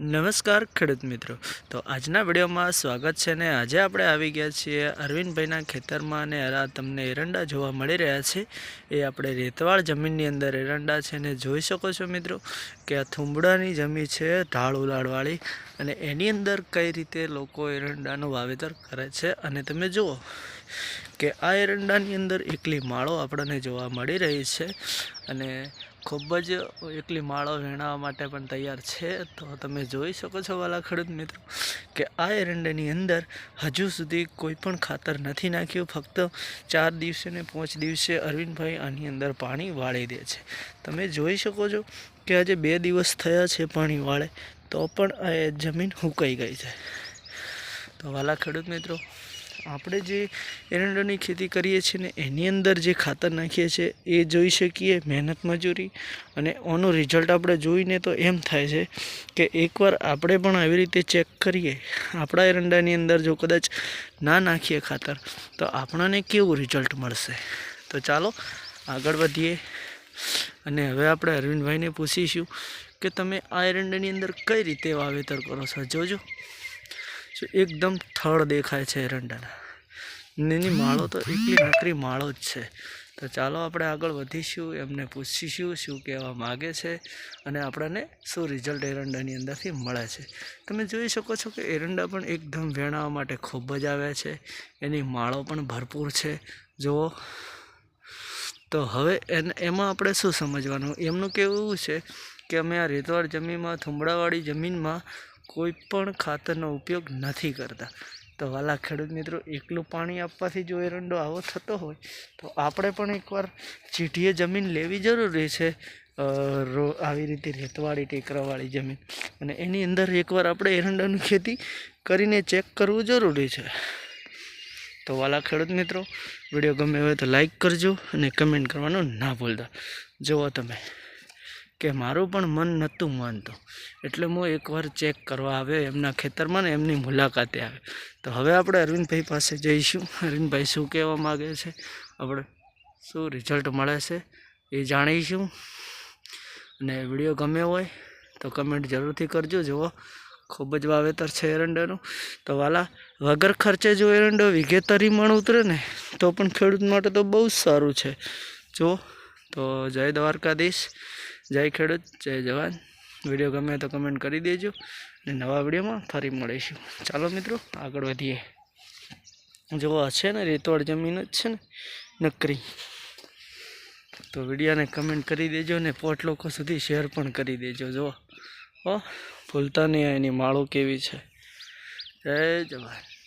નમસ્કાર ખેડૂત મિત્રો. તો આજના વિડીયોમાં સ્વાગત છે ને આજે આપણે આવી ગયા છીએ અરવિંદભાઈના ખેતરમાં અને આ તમને એરંડા જોવા મળી રહ્યા છે. એ આપણે રેતવાળ જમીનની અંદર એરંડા છે ને જોઈ શકો છો મિત્રો કે આ થુંબડાની જમીન છે, ઢાળ ઉલાળવાળી અને એની અંદર કઈ રીતે લોકો એરંડાનું વાવેતર કરે છે અને તમે જુઓ કે આ એરંડાની અંદર એકલી માળો આપણને જોવા મળી રહી છે અને ખૂબ જ એકલી માળો વેણાવા માટે પણ તૈયાર છે. તો તમે જોઈ શકો છો વાલા ખેડૂત મિત્રો, કે આ એરંડાની અંદર હજુ સુધી કોઈ પણ ખાતર નથી નાખ્યું. ફક્ત ચાર દિવસે ને પાંચ દિવસે અરવિંદભાઈ આની અંદર પાણી વાળી દે છે. તમે જોઈ શકો છો કે આજે બે દિવસ થયા છે પાણી વાળે, તો પણ આ જમીન હુકાઈ ગઈ છે. તો વાલા ખેડૂત મિત્રો આપણે જે એરંડાની ખેતી કરીએ છીએ ને, એની અંદર જે ખાતર નાખીએ છીએ, એ જોઈ શકીએ મહેનત મજૂરી. અને ઓનું રિઝલ્ટ આપણે જોઈને તો એમ થાય છે કે એકવાર આપણે પણ આવી રીતે ચેક કરીએ, આપણા એરંડાની અંદર જો કદાચ ના નાખીએ ખાતર, તો આપણને કેવું રિઝલ્ટ મળશે? તો ચાલો, આગળ વધીએ. અને હવે આપણે અરવિંદભાઈને પૂછીશું કે તમે આ એરંડાની અંદર કઈ રીતે વાવેતર કરો છો? જોજો. એકદમ થળ દેખાય છે એરંડાના. એની માળો તો એકલી નકરી માળો જ છે. તો ચાલો આપણે આગળ વધીશું, એમને પૂછીશું શું કહેવા માગે છે અને આપણને શું રિઝલ્ટ એરંડાની અંદરથી મળે છે. તમે જોઈ શકો છો કે એરંડા પણ એકદમ વેણાવા માટે ખૂબ જ આવે છે. એની માળો પણ ભરપૂર છે. જુઓ. તો હવે એને, એમાં આપણે શું સમજવાનું? એમનું એવું છે કે અમે આ રેતવાળ જમીનમાં થુંબડાવાળી જમીનમાં કોઈ પણ ખાતરનો ઉપયોગ નથી કરતા. તો વાલા ખેડૂત મિત્રો, એકલું પાણી આપવાથી જો એરંડો આવો થતો હોય, તો આપણે પણ એકવાર ચીઠીએ જમીન લેવી જરૂરી છે. રો, આવી રીતે રેતવાળી, ટેકરાવાળી જમીન. અને એની અંદર એકવાર આપણે એરંડાની ખેતી કરીને ચેક કરવું જરૂરી છે. તો વાલા ખેડૂત મિત્રો, વીડિયો ગમે હોય તો લાઈક કરજો અને કમેન્ટ કરવાનું ના ભૂલતા. જુઓ તમે. કે મારું પણ મન નહોતું માનતું. એટલે હું એકવાર ચેક કરવા આવ્યો એમના ખેતરમાં ને એમની મુલાકાતે આવે તો હવે આપણે અરવિંદભાઈ પાસે જઈશું. અરવિંદભાઈ શું કહેવા માગે છે? આપણે શું રિઝલ્ટ મળે છે એ જાણીશું. અને વીડિયો ગમે હોય તો કમેન્ટ જરૂરથી કરજો. જુઓ, ખૂબ જ વાવેતર છે એરંડાનું. તો વાલા, વગર ખર્ચે જો એરંડો વીઘે તરી મણ ઉતરે ને, તો પણ ખેડૂત માટે તો બહુ જ સારું છે. જુઓ, તો જય દ્વારકાધીશ. જય ખેડૂત, જય જવાન. વીડિયો ગમે તો કમેન્ટ કરી દેજો અને નવા વિડીયોમાં ફરી મળીશું. ચાલો મિત્રો, આગળ વધીએ. જો છે ને રેતવાળ જમીન જ છે ને, નકરી. તો વિડીયોને કમેન્ટ કરી દેજો ને પોટ લોકો સુધી શેર પણ કરી દેજો. જુઓ, હો, ભૂલતા નહીં એની માળો કેવી છે. જય જવાન.